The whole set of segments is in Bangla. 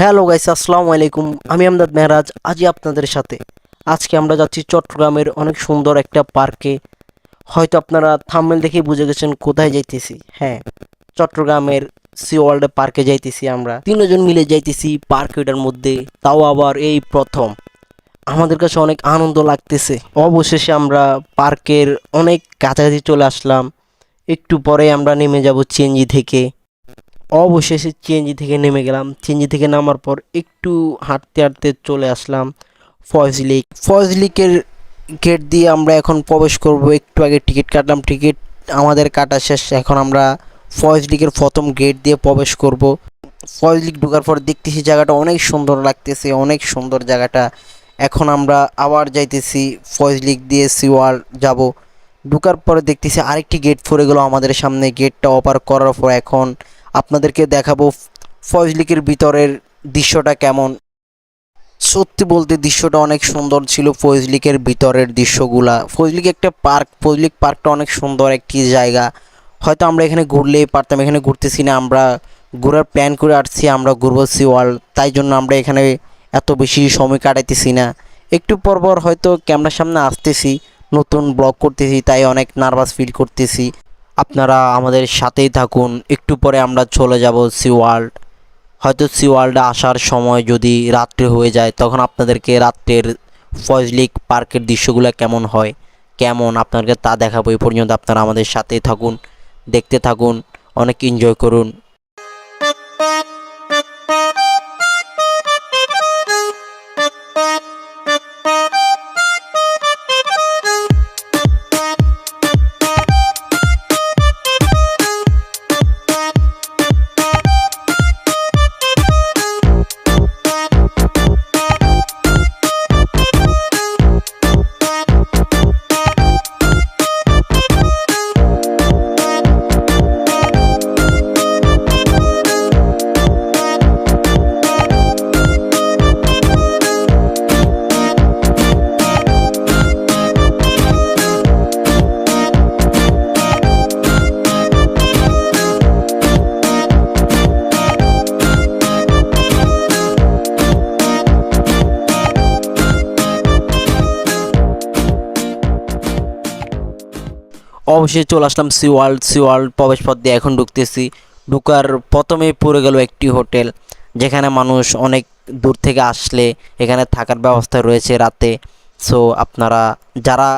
হ্যালো গাইস, আসসালামু আলাইকুম। আমি আমদাদ মেহরাজ, আজই আপনাদের সাথে। আজকে আমরা যাচ্ছি চট্টগ্রামের অনেক সুন্দর একটা পার্কে। হয়তো আপনারা থাম্বনেল দেখেই বুঝে গেছেন কোথায় যাইতেছি। হ্যাঁ চট্টগ্রামের সি ওয়ার্ল্ড পার্কে যাইতেছি আমরা। তিনজন মিলে যাইতেছি পার্ক ওইটার মধ্যে। তাও আবার এই প্রথম। আমাদের কাছে অনেক আনন্দ লাগতেছে। অবশেষে আমরা পার্কের অনেক কাছাকাছি চলে আসলাম। একটু পরে আমরা নেমে যাব চেঞ্জি থেকে। অবশেষে চেঞ্জি থেকে নেমে গেলাম। চেঞ্জি থেকে নামার পর একটু হাঁটতে হাঁটতে চলে আসলাম ফয়েজ লিক ফয়েজ লিকের গেট দিয়ে আমরা এখন প্রবেশ করব। একটু আগে টিকিট কাটলাম। টিকিট আমাদের কাটা শেষ। এখন আমরা ফয়েজ লিকের প্রথম গেট দিয়ে প্রবেশ করব। ফয়েজ লিক ঢোকার পর দেখতেছি জায়গাটা অনেক সুন্দর লাগতেছে, অনেক সুন্দর জায়গাটা। এখন আমরা আবার যাইতেছি ফয়েজ লিক দিয়ে সিওয়াল যাব। ঢোকার পরে দেখতেছি আরেকটি গেট পড়ে গেল আমাদের সামনে। গেটটা অপার করার পর এখন আপনাদেরকে দেখাবো ফজলিকের ভিতরের দৃশ্যটা কেমন। সত্যি বলতে দৃশ্যটা অনেক সুন্দর ছিল ফজলিকের ভিতরের দৃশ্যগুলা। ফজলিক একটা পার্ক ফজলিক পার্কটা অনেক সুন্দর একটি জায়গা। হয়তো আমরা এখানে ঘুরলেই পারতাম, এখানে ঘুরতেছি না, আমরা ঘোরার প্ল্যান করে আসছি, আমরা ঘুরবো সিওয়াল, তাই জন্য আমরা এখানে এত বেশি সময় কাটাইতেছি না। একটু পর পর হয়তো ক্যামেরার সামনে আসতেছি, নতুন ব্লগ করতেছি, তাই অনেক নার্ভাস ফিল করতেছি। আপনারা আমাদের সাথেই থাকুন। একটু পরে আমরা চলে যাব সি ওয়ার্ল্ড হয়তো সি ওয়ার্ল্ডে আসার সময় যদি রাত্রে হয়ে যায়, তখন আপনাদেরকে রাত্রের ফজলিক পার্কের দৃশ্যগুলো কেমন হয়, কেমন আপনাদেরকে তা দেখাবো। এই পর্যন্ত আপনারা আমাদের সাথেই থাকুন, দেখতে থাকুন, অনেক এনজয় করুন। অবশ্যই চলে আসলাম সি ওয়ার্ল্ড সি ওয়ার্ল্ড প্রবেশ পথ দিয়ে এখন ঢুকতেছি। ঢুকার প্রথমে পড়ে গেল একটি হোটেল, যেখানে মানুষ অনেক দূর থেকে আসলে এখানে থাকার ব্যবস্থা রয়েছে রাতে। সো আপনারা, যারা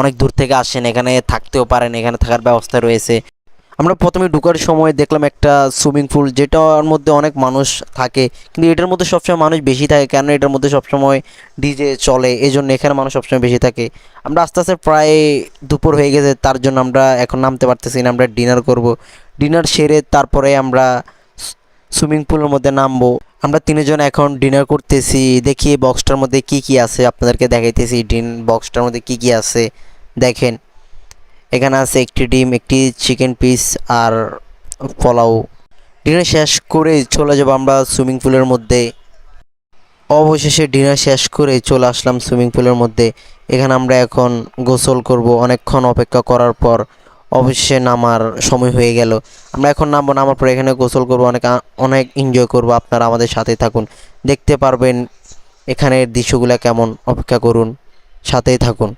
অনেক দূর থেকে আসেন, এখানে থাকতেও পারেন, এখানে থাকার ব্যবস্থা রয়েছে। আমরা প্রথমে ঢুকার সময় দেখলাম একটা সুইমিং পুল যেটার মধ্যে অনেক মানুষ থাকে, কিন্তু এটার মধ্যে সবসময় মানুষ বেশি থাকে। কেন এটার মধ্যে সবসময় ডিজে চলে? এই জন্য এখানে মানুষ সবসময় বেশি থাকে। আমরা আস্তে আস্তে প্রায় দুপুর হয়ে গেছে, তার জন্য আমরা এখন নামতে পারতেছি না, আমরা ডিনার করব। ডিনার সেরে তারপরে আমরা সুইমিং পুলের মধ্যে নামবো। আমরা তিনজন এখন ডিনার করতেছি, দেখি বক্সটার মধ্যে কি কি আছে, আপনাদেরকে দেখাইতেছি। ডিন বক্সটার মধ্যে কি কি আছে, দেখেন। এখানে আছে একটি ডিম, একটি চিকেন পিস আর পোলাও। ডিনার শেষ করে চলে যাব আমরা সুইমিং পুলের মধ্যে। অবশেষে ডিনার শেষ করে চলে আসলাম সুইমিং পুলের মধ্যে। এখানে আমরা এখন গোসল করব। অনেকক্ষণ অপেক্ষা করার পর অবশেষে নামার সময় হয়ে গেল। আমরা এখন নামবো। নামার পর এখানে গোসল করব। অনেক অনেক এনজয় করব। আপনারা আমাদের সাথে থাকুন। দেখতে পারবেন এখানের দৃশ্যগুলো কেমন। অপেক্ষা করুন। সাথেই থাকুন।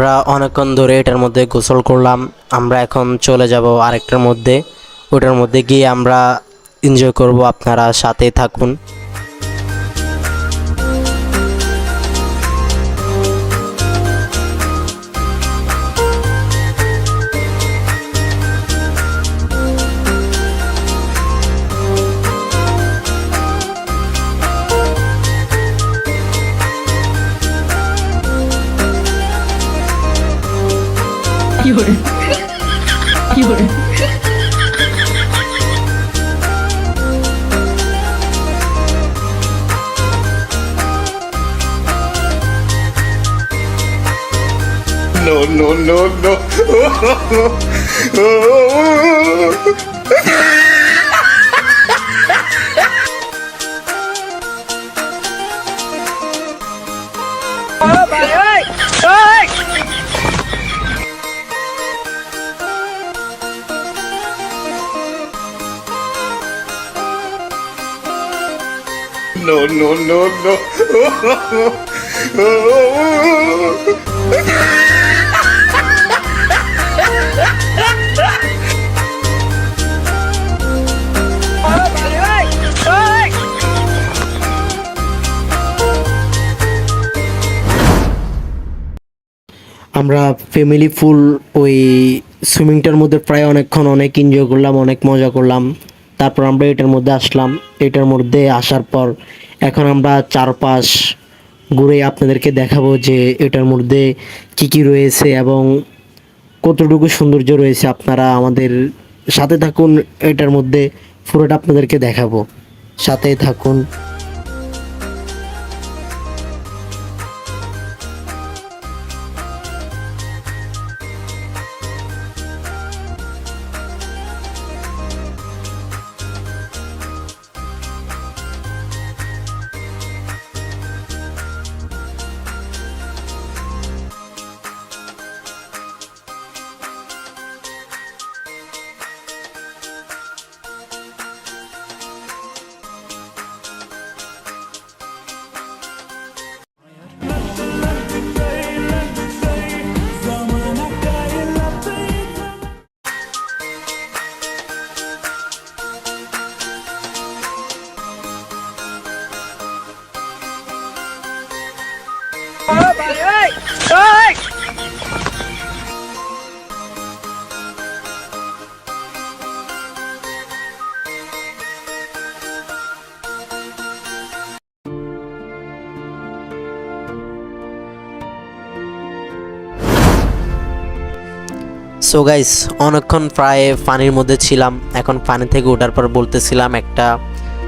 আমরা অনেকক্ষণ ধরে এটার মধ্যে গোসল করলাম। আমরা এখন চলে যাব আরেকটার মধ্যে। ওটার মধ্যে গিয়ে আমরা এনজয় করব। আপনারা সাথে থাকুন। কি করে কি করে no, no, no, no. No, no, no, no. আমরা ফ্যামিলি ফুল ওই সুইমিংটার মধ্যে প্রায় অনেকক্ষণ অনেক এনজয় করলাম অনেক মজা করলাম তারপর আমরা এটার মধ্যে আসলাম। এটার মধ্যে আসার পর এখন আমরা চারপাশ ঘুরে আপনাদেরকে দেখাবো যে এটার মধ্যে কি কি রয়েছে এবং কতটুকু সৌন্দর্য রয়েছে আপনারা আমাদের সাথে থাকুন। এটার মধ্যে পুরোটা আপনাদেরকে দেখাবো। সাথে থাকুন। সো গাইস অনেকক্ষণ প্রায় পানির মধ্যে ছিলাম। এখন পানি থেকে ওঠার পর বলতেছিলাম একটা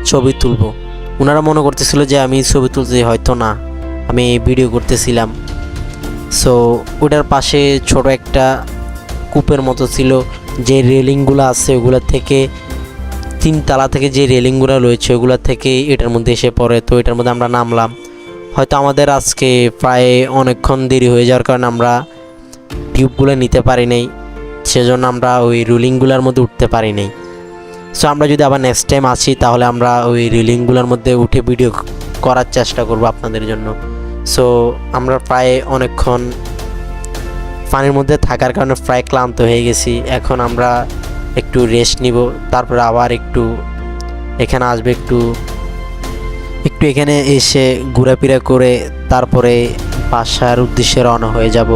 ছবি তুলবো। ওনারা মনে করতেছিল যে আমি ছবি তুলতে হয়তো না। আমি ভিডিও করতেছিলাম। সো ওটার পাশে ছোট একটা কূপের মতো ছিল, যে রেলিংগুলো আছে ওগুলো থেকে, তিন তালা থেকে যে রেলিংগুলো রয়েছে ওগুলো থেকে এটার মধ্যে এসে পড়ে। তো এটার মধ্যে আমরা নামলাম। হয়তো আমাদের আজকে প্রায় অনেকক্ষণ দেরি হয়ে যাওয়ার কারণে আমরা টিউবগুলো নিতে পারি নাই, সেজন্য আমরা ওই রুলিংগুলোর মধ্যে উঠতে পারি নাই। সো আমরা যদি আবার নেক্সট টাইম আসি, তাহলে আমরা ওই রিলিংগুলোর মধ্যে উঠে ভিডিও করার চেষ্টা করব আপনাদের জন্য। সো আমরা প্রায় অনেকক্ষণ পানির মধ্যে থাকার কারণে প্রায় ক্লান্ত হয়ে গেছি। এখন আমরা একটু রেস্ট নিব, তারপরে আবার একটু এখানে আসবে, একটু একটু এখানে এসে ঘোরাফেরা করে তারপরে বাসার উদ্দেশ্যে রওনা হয়ে যাব।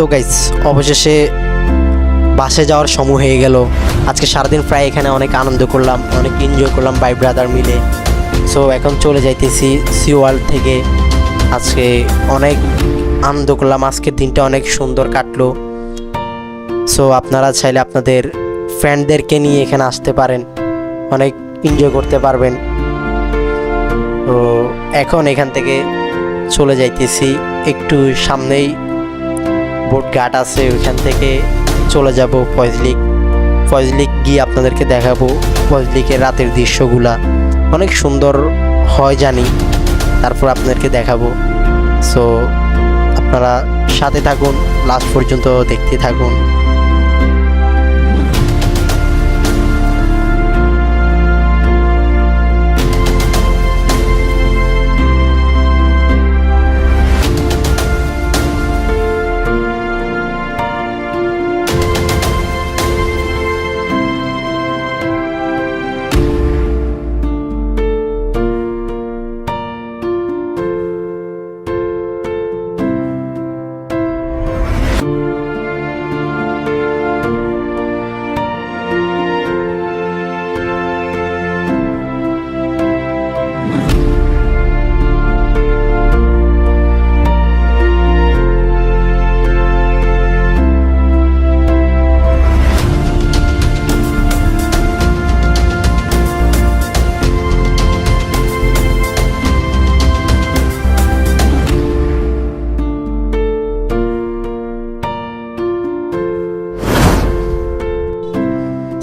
সো গাইস অবশেষে বাসে যাওয়ার সময় হয়ে গেল। আজকে সারাদিন প্রায় এখানে অনেক আনন্দ করলাম, অনেক এনজয় করলাম বাই ব্রাদার মিলে। সো এখন চলে যাইতেছি সি ওয়ার্ল্ড থেকে। আজকে অনেক আনন্দ করলাম, আজকের দিনটা অনেক সুন্দর কাটলো। সো আপনারা চাইলে আপনাদের ফ্রেন্ডদেরকে নিয়ে এখানে আসতে পারেন, অনেক এনজয় করতে পারবেন। তো এখন এখান থেকে চলে যাইতেছি, একটু সামনেই বোট ঘাট আছে, ওইখান থেকে চলে যাব ফয়জলিক ফয়জলিক গিয়ে আপনাদেরকে দেখাবো ফয়জলিকের রাতের দৃশ্যগুলা। অনেক সুন্দর হয় জানি, তারপর আপনাদেরকে দেখাবো। সো আপনারা সাথে থাকুন, লাস্ট পর্যন্ত দেখতে থাকুন।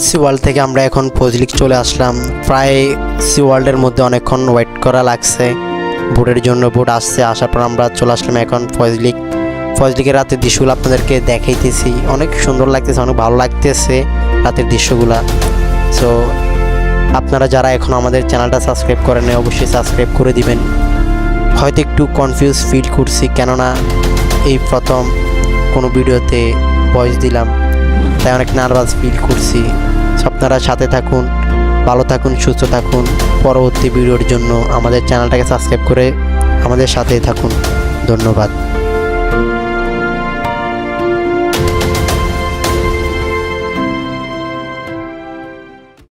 সি ওয়ার্ল্ড থেকে আমরা এখন ফজলিক চলে আসলাম। প্রায় সি ওয়ার্ল্ডের মধ্যে অনেকক্ষণ ওয়েট করা লাগছে। বোটের জন্য বোট আসছে, আসার পর আমরা চলে আসলাম এখন ফজলিক ফজলিকের রাতের দৃশ্যগুলো আপনাদেরকে দেখাইতেছি। অনেক সুন্দর লাগতেছে, অনেক ভালো লাগতেছে রাতের দৃশ্যগুলা। সো আপনারা যারা এখন আমাদের চ্যানেলটা সাবস্ক্রাইব করেন অবশ্যই সাবস্ক্রাইব করে দিবেন। হয়তো একটু কনফিউজ ফিল করছি, কেননা এই প্রথম কোনো ভিডিওতে ভয়েস দিলাম। তাই অনেক নার্ভাস ফিল করছি। আপনারা সাথে থাকুন, ভালো থাকুন, সুস্থ থাকুন। পরবর্তী ভিডিওর জন্য আমাদের চ্যানেলটাকে সাবস্ক্রাইব করে আমাদের সাথেই থাকুন। ধন্যবাদ।